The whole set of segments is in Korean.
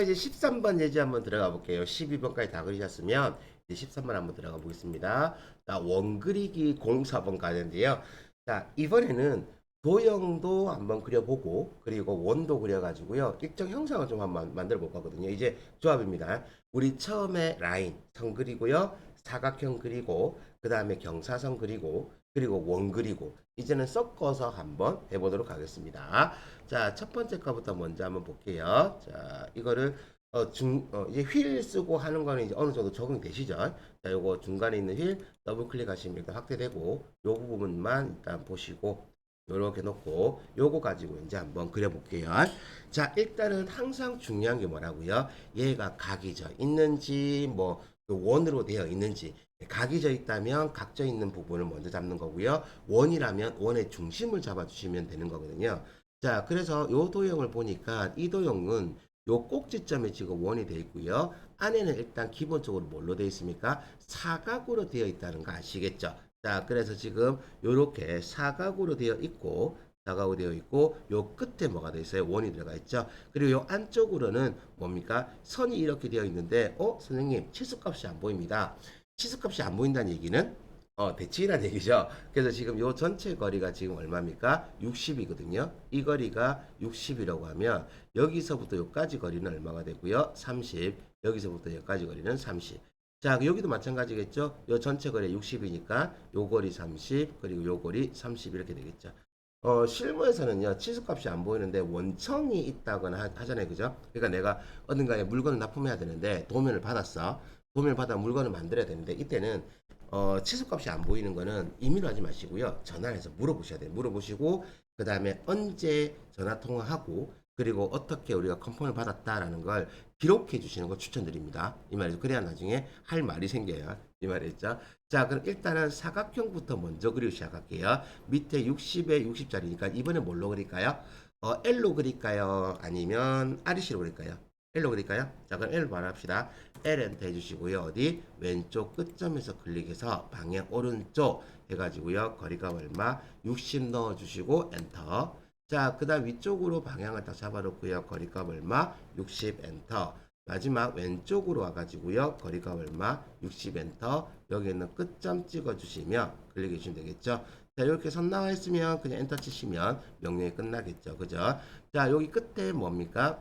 자, 이제 13번 예제 한번 들어가 볼게요. 12번까지 다 그리셨으면 이제 13번 한번 들어가 보겠습니다. 자, 원 그리기 04번 가는데요. 자, 이번에는 도형도 한번 그려보고 그리고 원도 그려가지고요. 일정 형상을 좀 한번 만들어 볼 거거든요. 이제 조합입니다. 우리 처음에 라인 선 그리고요. 사각형 그리고 그 다음에 경사선 그리고 그리고 원 그리고 이제는 섞어서 한번 해보도록 하겠습니다. 자, 첫 번째 거부터 먼저 한번 볼게요. 자, 이거를 어, 중, 어, 이제 휠 쓰고 하는 거는 이제 어느 정도 적응이 되시죠? 자, 요거 중간에 있는 휠 더블 클릭하시면 일단 확대되고 요 부분만 일단 보시고 요렇게 놓고 요거 가지고 이제 한번 그려볼게요. 자, 일단은 항상 중요한 게 뭐라고요? 얘가 각이 져 있는지 뭐그 원으로 되어 있는지 각이 져 있다면 각져 있는 부분을 먼저 잡는 거고요. 원이라면 원의 중심을 잡아주시면 되는 거거든요. 자, 그래서 요 도형을 보니까 이 도형은 요 꼭지점에 지금 원이 되어 있고요. 안에는 일단 기본적으로 뭘로 되어 있습니까? 사각으로 되어 있다는 거 아시겠죠? 자, 그래서 지금 요렇게 사각으로 되어 있고 사각으로 되어 있고 요 끝에 뭐가 되어 있어요? 원이 들어가 있죠. 그리고 요 안쪽으로는 뭡니까? 선이 이렇게 되어 있는데 어, 선생님, 치수값이 안 보입니다. 치수값이 안 보인다는 얘기는 어, 대칭이라는 얘기죠. 그래서 지금 요 전체 거리가 지금 얼마입니까? 60이거든요. 이 거리가 60이라고 하면 여기서부터 여기까지 거리는 얼마가 되고요? 30. 여기서부터 여기까지 거리는 30. 자, 여기도 마찬가지겠죠? 요 전체 거리 60이니까 요 거리 30, 그리고 요 거리 30 이렇게 되겠죠. 어, 실무에서는요, 치수값이 안 보이는데 원청이 있다거나 하- 하잖아요. 그죠? 그러니까 내가 어딘가에 물건을 납품해야 되는데 도면을 받았어. 도면을 받아 물건을 만들어야 되는데 이때는 어, 치수값이 안 보이는 거는 임의로 하지 마시고요. 전화해서 물어보셔야 돼요. 물어보시고 그 다음에 언제 전화 통화하고 그리고 어떻게 우리가 컨펌을 받았다라는 걸 기록해 주시는 걸 추천드립니다. 이 말이죠. 그래야 나중에 할 말이 생겨요. 이 말이죠. 자, 그럼 일단은 사각형부터 먼저 그리고 시작할게요. 밑에 60에 60짜리니까 이번에 뭘로 그릴까요? 어, L로 그릴까요? 아니면 RC로 그릴까요? L로 그릴까요? 자, 그럼 L 바로 합시다. L 엔터 해주시고요. 어디? 왼쪽 끝점에서 클릭해서 방향 오른쪽 해가지고요. 거리가 얼마? 60 넣어주시고 엔터. 자, 그 다음 위쪽으로 방향을 딱 잡아놓고요. 거리값 얼마? 60 엔터. 마지막 왼쪽으로 와가지고요. 거리값 얼마? 60 엔터. 여기 있는 끝점 찍어주시면 클릭해 주시면 되겠죠. 자, 이렇게 선 나와 있으면 그냥 엔터 치시면 명령이 끝나겠죠. 그죠? 자, 여기 끝에 뭡니까?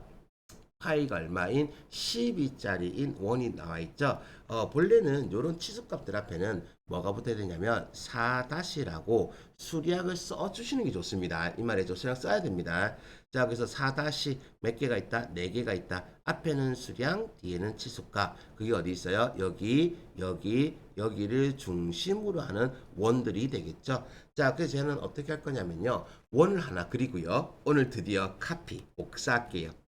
파이가 얼마인 12짜리인 원이 나와 있죠. 어, 본래는 이런 치수값들 앞에는 뭐가 붙어야 되냐면 4-라고 수량을 써주시는 게 좋습니다. 이 말이죠. 수량 써야 됩니다. 자, 그래서 4-몇 개가 있다? 4개가 있다. 앞에는 수량, 뒤에는 치수값. 그게 어디 있어요? 여기, 여기, 여기를 중심으로 하는 원들이 되겠죠. 자, 그래서 저는 어떻게 할 거냐면요. 원을 하나 그리고요. 오늘 드디어 카피, 복사할게요.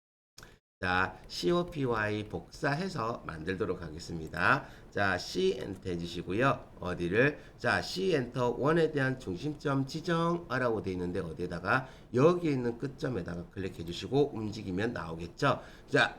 자, COPY 복사해서 만들도록 하겠습니다. 자, C 엔터 해주시고요. 어디를? 자, C 엔터 1에 대한 중심점 지정하라고 되어 있는데 어디에다가 여기 있는 끝점에다가 클릭해 주시고 움직이면 나오겠죠. 자,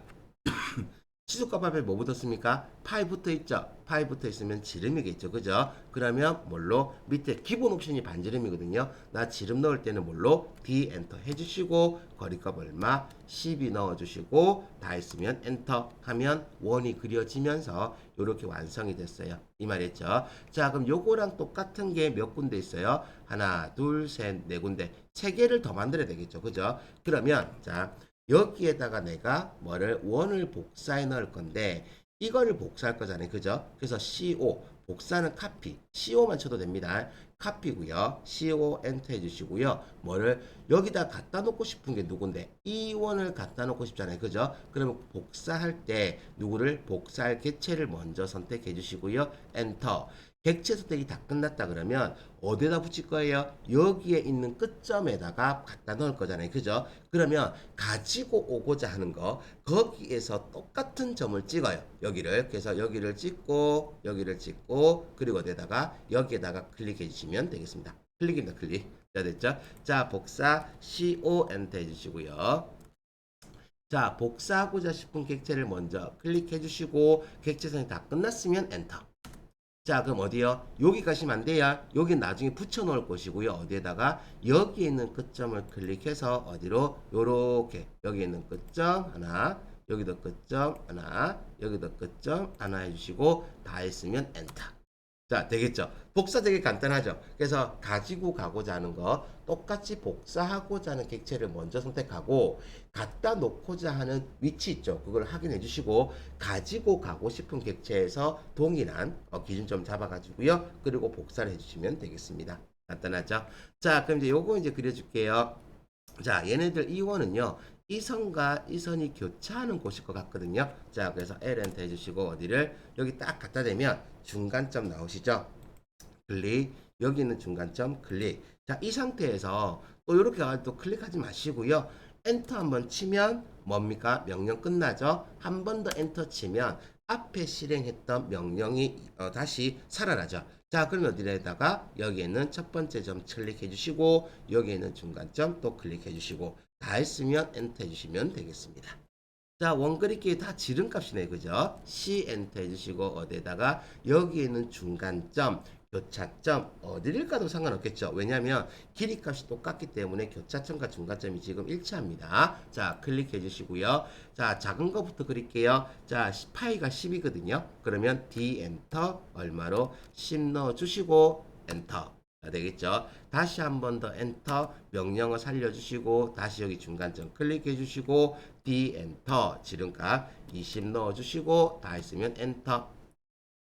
치수값 앞에 뭐 붙었습니까? 파이 붙어 있죠? 파이 붙어 있으면 지름이겠죠. 그죠? 그러면 뭘로? 밑에 기본 옵션이 반지름이거든요. 나 지름 넣을 때는 뭘로? D 엔터 해주시고 거리값 얼마? 12 넣어주시고 다 했으면 엔터 하면 원이 그려지면서 이렇게 완성이 됐어요. 이 말이었죠. 자 그럼 요거랑 똑같은 게 몇 군데 있어요? 하나, 둘, 셋, 네 군데. 세 개를 더 만들어야 되겠죠. 그죠? 그러면 자 여기에다가 내가 뭐를 원을 복사해 넣을 건데 이거를 복사할 거잖아요. 그죠? 그래서 CO 복사는 카피 CO만 쳐도 됩니다. 카피고요. CO 엔터 해주시고요. 뭐를 여기다 갖다 놓고 싶은 게 누군데 이 원을 갖다 놓고 싶잖아요. 그죠? 그러면 복사할 때 누구를 복사할 객체를 먼저 선택해 주시고요. 엔터 객체 선택이 다 끝났다 그러면 어디에다 붙일 거예요? 여기에 있는 끝점에다가 갖다 넣을 거잖아요. 그죠? 그러면 가지고 오고자 하는 거 거기에서 똑같은 점을 찍어요. 여기를. 그래서 여기를 찍고 여기를 찍고 그리고 어디에다가 여기에다가 클릭해 주시면 되겠습니다. 클릭입니다. 클릭. 자, 됐죠? 자, 복사 CO 엔터 해 주시고요. 자, 복사하고자 싶은 객체를 먼저 클릭해 주시고 객체 선이 다 끝났으면 엔터. 자, 그럼 어디요? 여기 가시면 안 돼요. 여기 나중에 붙여 놓을 것이고요. 어디에다가 여기 있는 끝점을 클릭해서 어디로? 요렇게 여기 있는 끝점 하나, 여기도 끝점 하나, 여기도 끝점 하나 해주시고 다 했으면 엔터. 자, 되겠죠? 복사 되게 간단하죠? 그래서 가지고 가고자 하는 거 똑같이 복사하고자 하는 객체를 먼저 선택하고 갖다 놓고자 하는 위치 있죠? 그걸 확인해 주시고 가지고 가고 싶은 객체에서 동일한 어, 기준점 잡아 가지고요. 그리고 복사를 해 주시면 되겠습니다. 간단하죠? 자, 그럼 이제 요거 이제 그려 줄게요. 자, 얘네들 이 원은요. 이 선과 이 선이 교차하는 곳일 것 같거든요. 자, 그래서 L 엔터 해주시고 어디를 여기 딱 갖다 대면 중간점 나오시죠? 클릭. 여기 있는 중간점 클릭. 자, 이 상태에서 또 이렇게 가서 또 클릭하지 마시고요. 엔터 한번 치면 뭡니까? 명령 끝나죠? 한 번 더 엔터 치면 앞에 실행했던 명령이 어, 다시 살아나죠. 자, 그럼 어디에다가 여기에는 첫 번째 점 클릭해 주시고 여기에는 중간점 또 클릭해 주시고 다 했으면 엔터 해 주시면 되겠습니다. 자, 원그리기 다 지름값이네, 그죠? C 엔터 해주시고, 어디에다가, 여기에는 중간점, 교차점, 어디를 가도 상관없겠죠. 왜냐면, 길이 값이 똑같기 때문에 교차점과 중간점이 지금 일치합니다. 자, 클릭해 주시고요. 자, 작은 거부터 그릴게요. 자, 파이가 10이거든요. 그러면 D 엔터, 얼마로? 10 넣어주시고, 엔터. 자, 되겠죠? 다시 한 번 더 엔터 명령어 살려주시고 다시 여기 중간점 클릭해 주시고 D 엔터 지름값 20 넣어주시고 다 했으면 엔터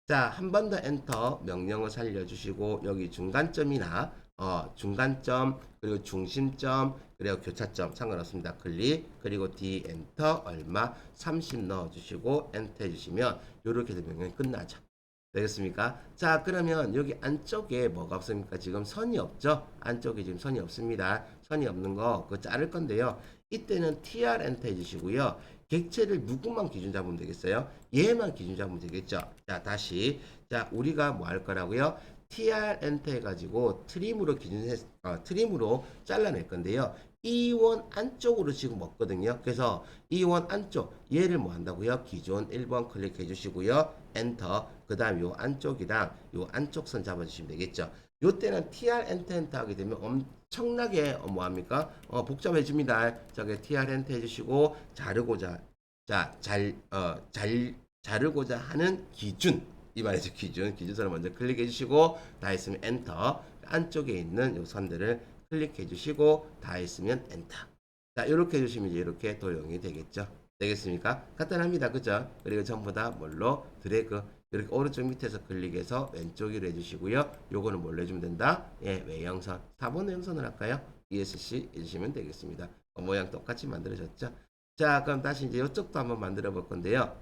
자 한 번 더 엔터 명령어 살려주시고 여기 중간점이나 어 중간점 그리고 중심점 그리고 교차점 상관없습니다 클릭 그리고 D 엔터 얼마 30 넣어주시고 엔터 해주시면 이렇게 되면 명령이 끝나죠 되겠습니까? 자, 그러면 여기 안쪽에 뭐가 없습니까? 지금 선이 없죠? 안쪽에 지금 선이 없습니다. 선이 없는 거, 그거 자를 건데요. 이때는 TR 엔터 해주시고요. 객체를 누구만 기준 잡으면 되겠어요? 얘만 기준 잡으면 되겠죠? 자, 다시. 자, 우리가 뭐 할 거라고요? TR 엔터 해가지고 트림으로 기준해, 어, 트림으로 잘라낼 건데요. 이 원 안쪽으로 지금 없거든요. 그래서 이 원 안쪽, 얘를 뭐 한다고요? 기존 1번 클릭해 주시고요. 엔터. 그 다음 요 안쪽이랑 요 안쪽 선 잡아주시면 되겠죠. 요 때는 TR 엔터 엔터 하게 되면 엄 청나게 어, 뭐합니까? 어, 복잡해집니다. 저기 TR 엔터 해주시고 자르고자 자, 잘, 어, 잘, 자르고자 하는 기준. 이 말이죠. 기준. 기준선을 먼저 클릭해 주시고, 다 했으면 엔터. 안쪽에 있는 요 선들을 클릭해 주시고, 다 했으면 엔터. 자, 이렇게 해주시면 이제 이렇게 도용이 되겠죠. 되겠습니까? 간단합니다. 그죠? 그리고 전부 다 뭘로? 드래그. 이렇게 오른쪽 밑에서 클릭해서 왼쪽 위로 해주시고요. 요거는 뭘로 해주면 된다? 예, 외형선. 4번 외형선을 할까요? ESC 해주시면 되겠습니다. 어, 모양 똑같이 만들어졌죠? 자, 그럼 다시 이제 이쪽도 한번 만들어 볼 건데요.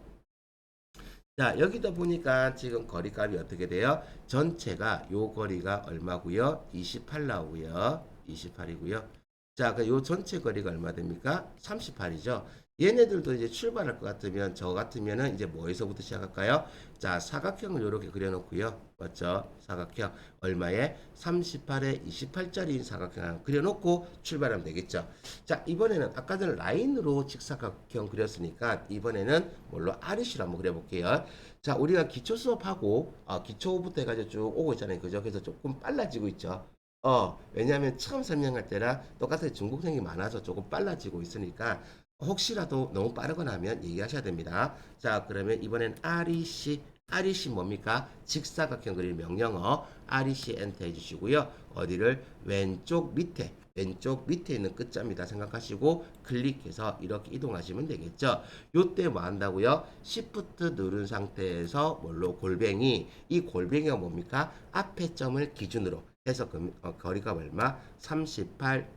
자, 여기다 보니까 지금 거리값이 어떻게 돼요? 전체가 요 거리가 얼마고요? 28 나오고요. 28이고요. 자, 그 요 전체 거리가 얼마 됩니까? 38이죠. 얘네들도 이제 출발할 것 같으면 저 같으면은 이제 뭐에서부터 시작할까요? 자, 사각형을 이렇게 그려놓고요. 맞죠? 사각형 얼마에 38에 28짜리 사각형 그려놓고 출발하면 되겠죠. 자, 이번에는 아까 전에 라인으로 직사각형 그렸으니까 이번에는 뭘로 아리시로 한번 그려볼게요. 자, 우리가 기초 수업하고 어, 기초부터 해가지고 쭉 오고 있잖아요. 그죠? 그래서 조금 빨라지고 있죠. 어, 왜냐하면 처음 설명할 때랑 똑같이 중국생이 많아서 조금 빨라지고 있으니까 혹시라도 너무 빠르거나 하면 얘기하셔야 됩니다. 자, 그러면 이번엔 REC, REC 뭡니까? 직사각형 그릴 명령어 REC 엔터 해주시고요. 어디를 왼쪽 밑에 왼쪽 밑에 있는 끝자입니다. 생각하시고 클릭해서 이렇게 이동하시면 되겠죠. 요때 뭐 한다고요? Shift 누른 상태에서 뭘로 골뱅이 이 골뱅이가 뭡니까? 앞에 점을 기준으로 해서 그, 어, 거리가 얼마? 38,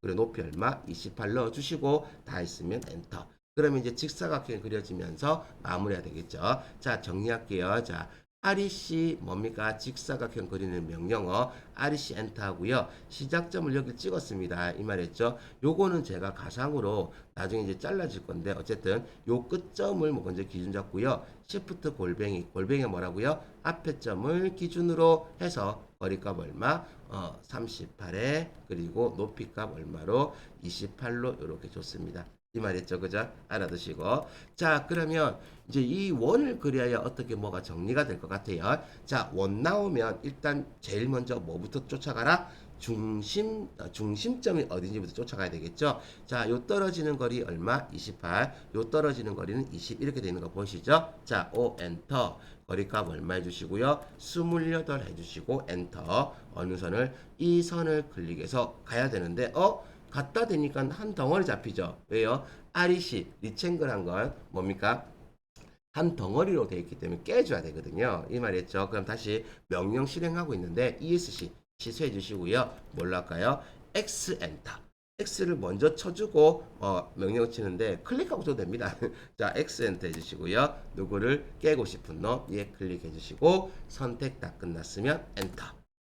그리고 높이 얼마? 28 넣어주시고 다 했으면 엔터. 그러면 이제 직사각형이 그려지면서 마무리가 되겠죠. 자, 정리할게요. 자, REC 뭡니까? 직사각형 그리는 명령어 REC 엔터 하고요. 시작점을 여기 찍었습니다. 이 말했죠. 요거는 제가 가상으로 나중에 이제 잘라질 건데 어쨌든 요 끝점을 뭐 먼저 기준 잡고요. 시프트 골뱅이 골뱅이 뭐라고요? 앞에 점을 기준으로 해서 거리값 얼마? 어, 38에 그리고 높이값 얼마로 28로 이렇게 줬습니다. 이 말이죠, 그죠? 알아두시고. 자, 그러면 이제 이 원을 그려야 어떻게 뭐가 정리가 될 것 같아요. 자, 원 나오면 일단 제일 먼저 뭐부터 쫓아가라? 중심 어, 중심점이 어딘지부터 쫓아가야 되겠죠. 자, 요 떨어지는 거리 얼마? 28. 요 떨어지는 거리는 20 이렇게 되는 거 보이시죠? 자, O 엔터. 거리값 얼마 해주시고요. 28 해주시고 엔터. 어느 선을 이 선을 클릭해서 가야 되는데 어 갖다 대니까 한 덩어리 잡히죠. 왜요? REC 리챙글한 건 뭡니까? 한 덩어리로 되어 있기 때문에 깨줘야 되거든요. 이 말이었죠. 그럼 다시 명령 실행하고 있는데 ESC 취소해 주시고요. 뭘로 할까요? X 엔터. X를 먼저 쳐주고 어, 명령을 치는데 클릭하고 줘도 됩니다. 자, X 엔터 해주시고요. 누구를 깨고 싶은 놈, 얘 클릭해 주시고 선택 다 끝났으면 엔터.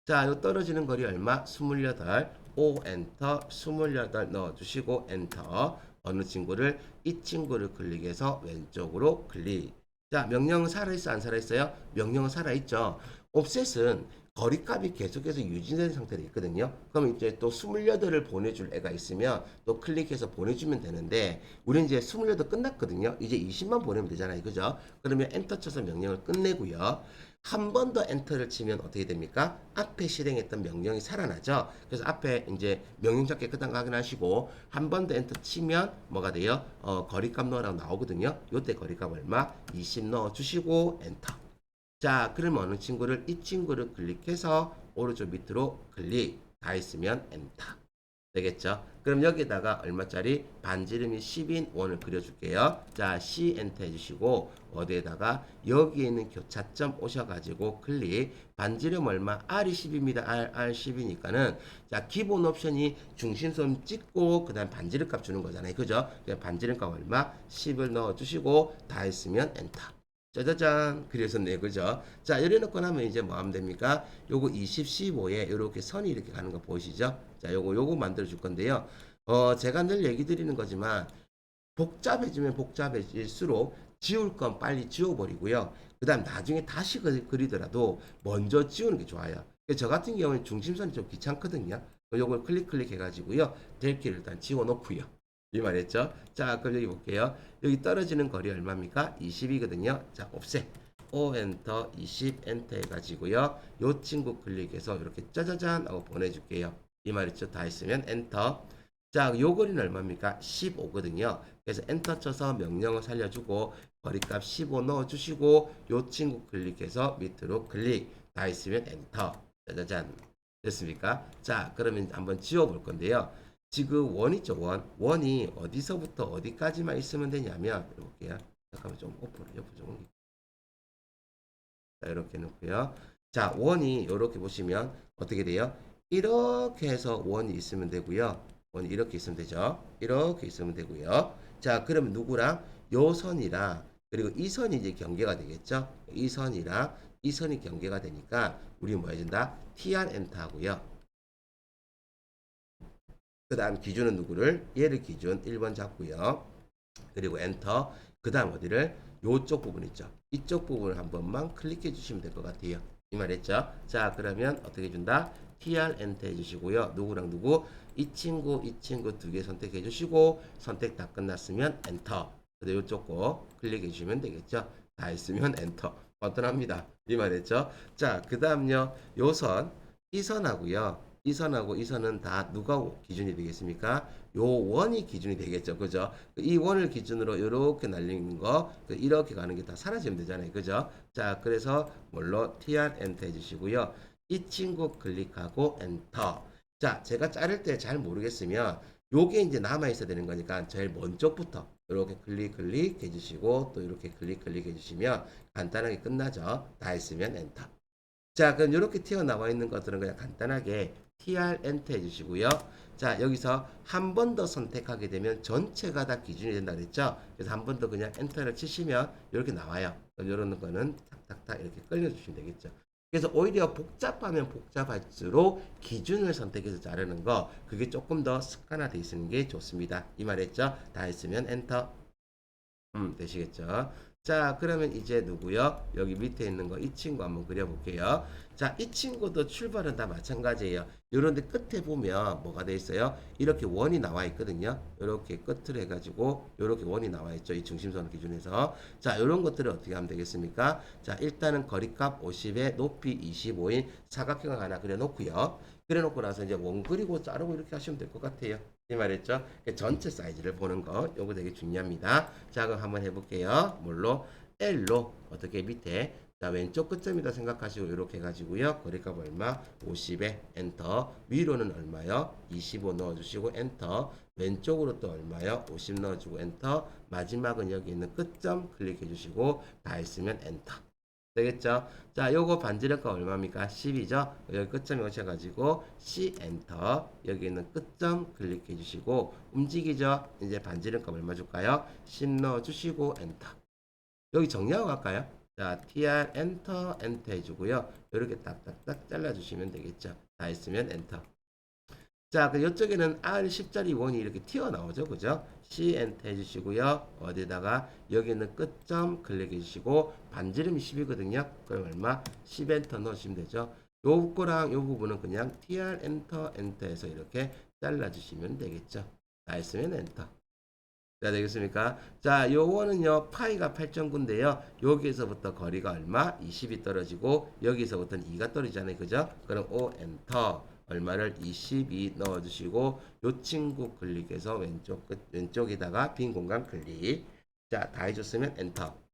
자, 요 떨어지는 거리 얼마? 28. O 엔터 28 넣어주시고 엔터. 어느 친구를 이 친구를 클릭해서 왼쪽으로 클릭. 자, 명령은 살아있어 안 살아있어요? 명령은 살아있죠. 옵셋은 거리값이 계속해서 유지되는 상태로 있거든요. 그럼 이제 또 28을 보내줄 애가 있으면 또 클릭해서 보내주면 되는데 우리는 이제 28 끝났거든요. 이제 20만 보내면 되잖아요. 그죠? 그러면 엔터 쳐서 명령을 끝내고요. 한 번 더 엔터를 치면 어떻게 됩니까? 앞에 실행했던 명령이 살아나죠. 그래서 앞에 이제 명령 잡기 끝난 거 확인하시고 한 번 더 엔터 치면 뭐가 돼요? 어, 거리값 넣으라고 나오거든요. 요때 거리값 얼마? 20 넣어 주시고 엔터. 자, 그러면 어느 친구를 이 친구를 클릭해서 오른쪽 밑으로 클릭 다 했으면 엔터. 되겠죠? 그럼 여기다가 얼마짜리 반지름이 10인 원을 그려줄게요. 자, C 엔터 해주시고 어디에다가 여기에 있는 교차점 오셔가지고 클릭 반지름 얼마? R이 10입니다. R, R 10이니까는 자 기본 옵션이 중심선 찍고 그 다음 반지름 값 주는 거잖아요. 그죠? 반지름 값 얼마? 10을 넣어주시고 다 했으면 엔터. 짜자잔 그래서 네 그죠 자 이래 놓고 나면 이제 뭐 하면 됩니까 요거 20 15에 이렇게 선이 이렇게 가는 거 보이시죠 자 요거 요거 만들어 줄 건데요 어 제가 늘 얘기 드리는 거지만 복잡해지면 복잡해질수록 지울 건 빨리 지워버리고요 그 다음 나중에 다시 그- 그리더라도 먼저 지우는 게 좋아요 저 같은 경우는 중심선이 좀 귀찮거든요 요걸 클릭 클릭 해가지고요 될 길을 일단 지워 놓고요 이 말했죠? 자, 그럼 여기 볼게요. 여기 떨어지는 거리 얼마입니까? 20이거든요. 자, 옵셋. O 엔터 20 엔터 해가지고요. 요 친구 클릭해서 이렇게 짜자잔 하고 보내줄게요. 이 말이죠. 다 했으면 엔터. 자, 요 거리는 얼마입니까? 15거든요. 그래서 엔터 쳐서 명령을 살려주고 거리값 15 넣어주시고 요 친구 클릭해서 밑으로 클릭. 다 했으면 엔터. 짜자잔. 됐습니까? 자, 그러면 한번 지워볼 건데요. 지금 원 있죠 원 원이 어디서부터 어디까지만 있으면 되냐면 볼게요 잠깐만 좀 오프를 옆으로 좀 옮기 자 이렇게 놓고요 자 원이 이렇게 보시면 어떻게 돼요 이렇게 해서 원이 있으면 되고요 원이 이렇게 있으면 되죠 이렇게 있으면 되고요 자 그러면 누구랑 요 선이랑 그리고 이 선이 이제 경계가 되겠죠 이 선이랑 이 선이 경계가 되니까 우리 뭐 해준다 tr 엔터 하고요 그 다음 기준은 누구를? 얘를 기준 1번 잡고요. 그리고 엔터. 그 다음 어디를? 요쪽 부분 있죠. 이쪽 부분을 한 번만 클릭해 주시면 될 것 같아요. 이 말했죠? 자, 그러면 어떻게 해준다? tr 엔터 해주시고요. 누구랑 누구? 이 친구, 이 친구 두 개 선택해 주시고 선택 다 끝났으면 엔터. 요쪽 거 클릭해 주시면 되겠죠? 다 했으면 엔터. 간단합니다. 이 말했죠? 자, 그 다음요. 요 선, 이 선하고요. 이 선하고 이 선은 다 누가 기준이 되겠습니까? 요 원이 기준이 되겠죠. 그죠? 이 원을 기준으로 이렇게 날리는 거, 그 이렇게 가는 게 다 사라지면 되잖아요. 그죠? 자, 그래서 뭘로 tr 엔터 해주시고요. 이 친구 클릭하고 엔터. 자, 제가 자를 때 잘 모르겠으면 요게 이제 남아 있어야 되는 거니까 제일 먼저부터 이렇게 클릭 클릭 해주시고 또 이렇게 클릭 클릭 해주시면 간단하게 끝나죠. 다 했으면 엔터. 자, 그럼 이렇게 튀어나와 있는 것들은 그냥 간단하게 tr 엔터 해주시고요. 자, 여기서 한 번 더 선택하게 되면 전체가 다 기준이 된다 그랬죠? 그래서 한 번 더 그냥 엔터를 치시면 이렇게 나와요. 이런 거는 탁탁탁 이렇게 끌려주시면 되겠죠. 그래서 오히려 복잡하면 복잡할수록 기준을 선택해서 자르는 거 그게 조금 더 습관화돼 있는 게 좋습니다. 이 말했죠? 다 했으면 엔터. 음, 되시겠죠? 자, 그러면 이제 누구요? 여기 밑에 있는 거 이 친구 한번 그려볼게요. 자, 이 친구도 출발은 다 마찬가지예요. 요런데 끝에 보면 뭐가 돼 있어요? 이렇게 원이 나와 있거든요. 이렇게 끝을 해가지고 이렇게 원이 나와 있죠. 이 중심선 기준에서. 자, 이런 것들을 어떻게 하면 되겠습니까? 자, 일단은 거리값 50에 높이 25인 사각형을 하나 그려놓고요. 그려놓고 나서 이제 원 그리고 자르고 이렇게 하시면 될 것 같아요. 이 말했죠? 그 전체 사이즈를 보는 거, 요거 되게 중요합니다. 자, 그럼 한번 해볼게요. 뭘로? L로. 어떻게 밑에? 자 왼쪽 끝점이다 생각하시고 이렇게 해가지고요. 거리값 얼마? 50에 엔터. 위로는 얼마요? 25 넣어주시고 엔터. 왼쪽으로 또 얼마요? 50 넣어주고 엔터. 마지막은 여기 있는 끝점 클릭해 주시고 다 했으면 엔터 되겠죠 자 요거 반지름값 얼마입니까 10이죠 여기 끝점이 오셔가지고 C 엔터 여기 있는 끝점 클릭해 주시고 움직이죠 이제 반지름값 얼마 줄까요 10 넣어주시고 엔터 여기 정리하고 갈까요? 자, tr 엔터 엔터 해주고요. 이렇게 딱딱딱 잘라주시면 되겠죠. 다 했으면 엔터. 자, 그 이쪽에는 R 10짜리 원이 이렇게 튀어나오죠, 그죠? C 엔터 해주시고요. 어디다가 여기 있는 끝점 클릭해 주시고 반지름이 10이거든요. 그럼 얼마? 10 엔터 넣으시면 되죠. 요 거랑 요 부분은 그냥 tr 엔터 엔터해서 이렇게 잘라주시면 되겠죠. 다 했으면 엔터. 자, 되겠습니까? 자, 요거는요, 파이가 8.9인데요. 여기에서부터 거리가 얼마? 20이 떨어지고, 여기서부터는 2가 떨어지잖아요. 그죠? 그럼 O 엔터. 얼마를 22 넣어주시고, 요 친구 클릭해서 왼쪽 끝, 왼쪽에다가 빈 공간 클릭. 자, 다 해줬으면 엔터.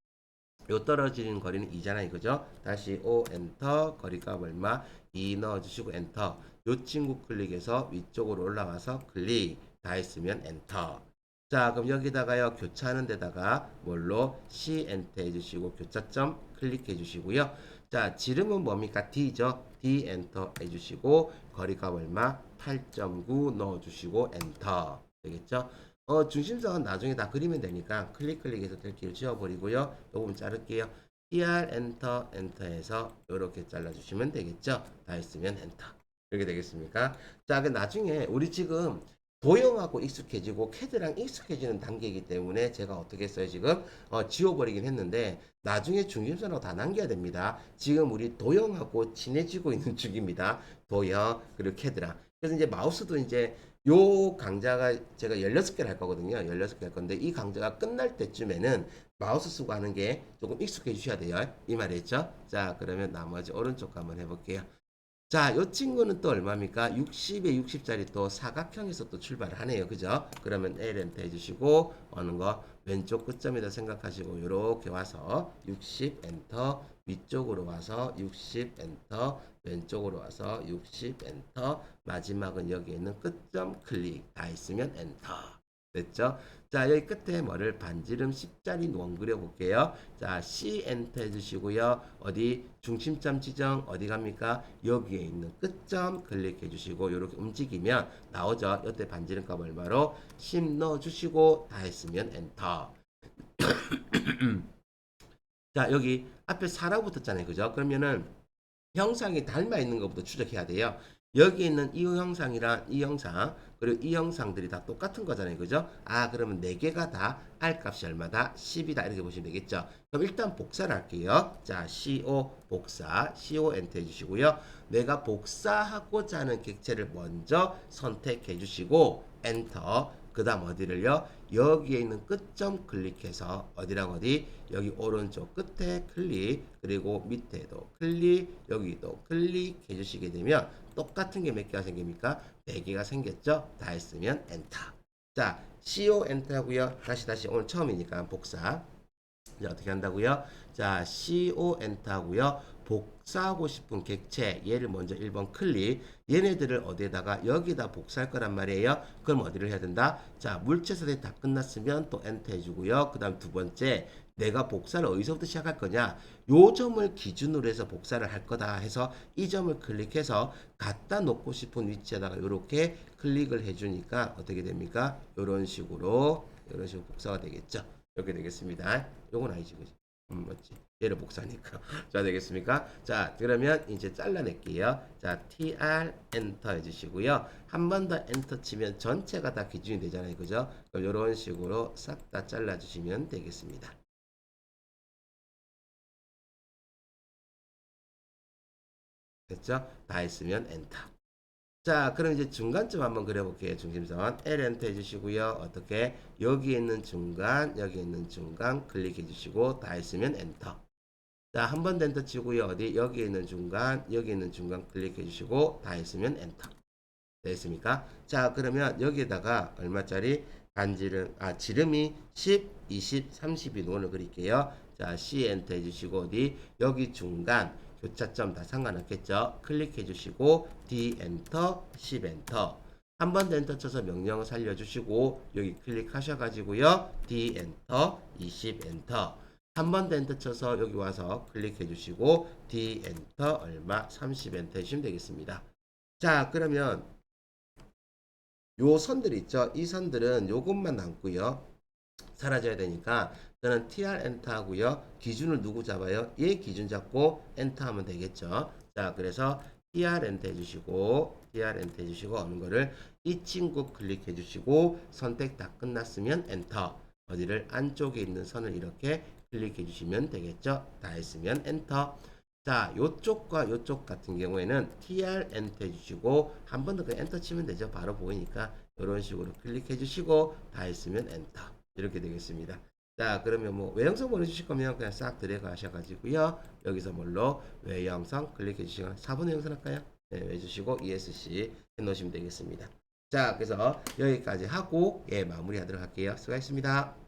요 떨어지는 거리는 2잖아요. 그죠? 다시 O 엔터. 거리가 얼마? 2 넣어주시고 엔터. 요 친구 클릭해서 위쪽으로 올라가서 클릭. 다 했으면 엔터. 자, 그럼 여기다가요, 교차하는 데다가 뭘로 C 엔터 해주시고, 교차점 클릭해 주시고요. 자, 지름은 뭡니까? D죠? D 엔터 해주시고, 거리가 얼마? 8.9 넣어주시고, 엔터. 되겠죠? 어, 중심선은 나중에 다 그리면 되니까 클릭 클릭해서 델키를 지워버리고요. 요 부분 자를게요. TR 엔터 엔터해서 이렇게 잘라주시면 되겠죠? 다 했으면 엔터. 이렇게 되겠습니까? 자, 그 나중에 우리 지금 도형하고 익숙해지고 캐드랑 익숙해지는 단계이기 때문에 제가 어떻게 했어요 지금? 어, 지워버리긴 했는데 나중에 중심선하고 다 남겨야 됩니다. 지금 우리 도형하고 친해지고 있는 중입니다. 도형 그리고 캐드랑. 그래서 이제 마우스도 이제 요 강좌가 제가 16개를 할 거거든요. 16개 할 건데 이 강좌가 끝날 때쯤에는 마우스 쓰고 하는 게 조금 익숙해 주셔야 돼요. 이 말이었죠 자 그러면 나머지 오른쪽 한번 해볼게요 자, 이 친구는 또 얼마입니까? 60에 60짜리 또 사각형에서 또 출발을 하네요. 그죠? 그러면 L 엔터 해주시고, 어느 거 왼쪽 끝점이다 생각하시고, 이렇게 와서 60 엔터, 위쪽으로 와서 60 엔터, 왼쪽으로 와서 60 엔터, 마지막은 여기 있는 끝점 클릭. 다 있으면 엔터. 됐죠? 자, 여기 끝에 뭐를 반지름 10짜리 원 그려볼게요. 자, C 엔터 해주시고요. 어디 중심점 지정 어디 갑니까? 여기에 있는 끝점 클릭해 주시고 이렇게 움직이면 나오죠. 이때 반지름 값 얼마로 10 넣어주시고 다 했으면 엔터. 자, 여기 앞에 4라고 붙었잖아요. 그죠? 그러면은 형상이 닮아 있는 것부터 추적해야 돼요. 여기 있는 이 형상이랑 이 형상 그리고 이 형상들이 다 똑같은 거잖아요. 그죠? 아 그러면 네 개가 다 R 값이 얼마다? 10이다 이렇게 보시면 되겠죠. 그럼 일단 복사를 할게요. 자 CO 복사 CO 엔터 해주시고요. 내가 복사하고자 하는 객체를 먼저 선택해 주시고 엔터 그 다음 어디를요? 여기에 있는 끝점 클릭해서 어디랑 어디? 여기 오른쪽 끝에 클릭 그리고 밑에도 클릭 여기도 클릭해 주시게 되면 똑같은 게 몇 개가 생깁니까? 4개가 생겼죠? 다 했으면 엔터 자 CO 엔터 하고요 다시 다시 오늘 처음이니까 복사 이제 어떻게 한다고요? 자 CO 엔터 하고요 복사하고 싶은 객체 얘를 먼저 1번 클릭 얘네들을 어디에다가 여기다 복사할 거란 말이에요. 그럼 어디를 해야 된다? 자 물체설이 다 끝났으면 또 엔터 해주고요. 그 다음 두 번째 내가 복사를 어디서부터 시작할 거냐? 요 점을 기준으로 해서 복사를 할 거다 해서 이 점을 클릭해서 갖다 놓고 싶은 위치에다가 이렇게 클릭을 해주니까 어떻게 됩니까? 이런 식으로 이런 식으로 복사가 되겠죠? 이렇게 되겠습니다. 요건 아니지 그지 음, 뭐지? 얘를 복사하니까. 자, 되겠습니까? 자, 그러면 이제 잘라낼게요. 자, tr 엔터 해주시고요. 한 번 더 엔터 치면 전체가 다 기준이 되잖아요. 그죠? 그럼 이런 식으로 싹 다 잘라주시면 되겠습니다. 됐죠? 다 했으면 엔터. 자, 그럼 이제 중간점 한번 그려볼게요. 중심선 L 엔터 해주시고요. 어떻게 여기 있는 중간, 여기 있는 중간 클릭해 주시고 다 했으면 엔터. 자, 한번더 엔터 치고요. 어디 여기 있는 중간, 여기 있는 중간 클릭해 주시고 다 했으면 엔터. 됐습니까? 자, 그러면 여기에다가 얼마짜리 반지름, 아, 지름이 10, 20, 30인 원을 그릴게요. 자, C 엔터 해주시고 어디 여기 중간 교차점 다 상관없겠죠? 클릭해 주시고 D 엔터, 10 엔터. 한 번 더 엔터 쳐서 명령을 살려주시고 여기 클릭하셔가지고요. D 엔터, 20 엔터. 한 번 더 엔터 쳐서 여기 와서 클릭해 주시고 D 엔터 얼마 30 엔터 해주시면 되겠습니다. 자, 그러면 요 선들 있죠? 이 선들은 요것만 남고요. 사라져야 되니까 저는 tr 엔터 하고요. 기준을 누구 잡아요? 얘 기준 잡고 엔터 하면 되겠죠. 자, 그래서 tr 엔터 해주시고 tr 엔터 해주시고 어느 거를 이 친구 클릭해 주시고 선택 다 끝났으면 엔터 어디를 안쪽에 있는 선을 이렇게 클릭해 주시면 되겠죠. 다 했으면 엔터 자, 요쪽과 요쪽 같은 경우에는 tr 엔터 해주시고 한 번 더 그냥 엔터 치면 되죠. 바로 보이니까 이런 식으로 클릭해 주시고 다 했으면 엔터 이렇게 되겠습니다. 자, 그러면 뭐 외형성 보내주실 거면 그냥 싹 들어가셔가지고요. 여기서 뭘로 외형성 클릭해 주시면 4번 외형성 할까요? 네, 해주시고 ESC 해놓으시면 되겠습니다. 자, 그래서 여기까지 하고 예 마무리 하도록 할게요. 수고하셨습니다.